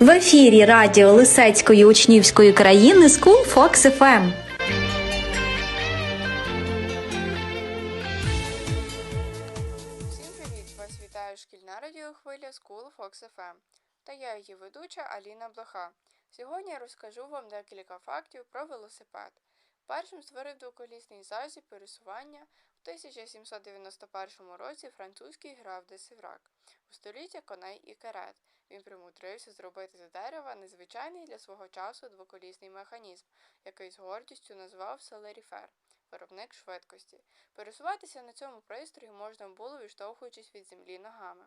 В ефірі радіо Лисецької учнівської країни School Fox FM. Всім привіт! Вас вітає шкільна радіохвиля School Fox FM та я її ведуча Аліна Блоха. Сьогодні я розкажу вам декілька фактів про велосипед. Першим створив двоколісний засіб пересування у 1791 році французький граф де у століття коней і карет. Він примудрився зробити з дерева незвичайний для свого часу двоколісний механізм, який з гордістю назвав Селеріфер виробник швидкості. Пересуватися на цьому пристрої можна було, відштовхуючись від землі ногами.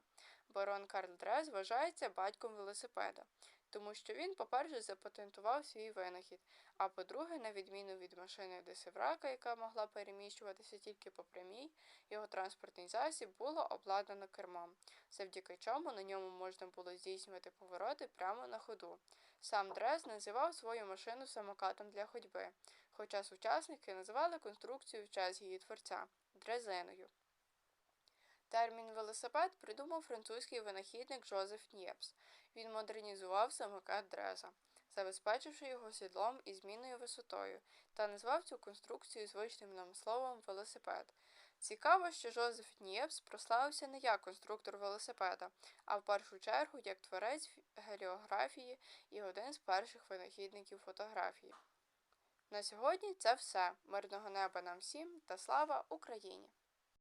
Барон Карл Дрез вважається батьком велосипеда, тому що він, по-перше, запатентував свій винахід, а по-друге, на відміну від машини Десеврака, яка могла переміщуватися тільки по прямій, його транспортний засіб було обладнано кермом, завдяки чому на ньому можна було здійснювати повороти прямо на ходу. Сам Дрез називав свою машину самокатом для ходьби хоча сучасники називали конструкцію в час її творця дрезиною. Термін велосипед придумав французький винахідник Жозеф Нєпс. Він модернізував самокат Дреза, забезпечивши його сідлом і змінною висотою, та назвав цю конструкцію звичним нам словом велосипед. Цікаво, що Жозеф Нєпс прославився не як конструктор велосипеда, а в першу чергу як творець геліографії і один з перших винахідників фотографії. На сьогодні це все. Мирного неба нам всім та слава Україні!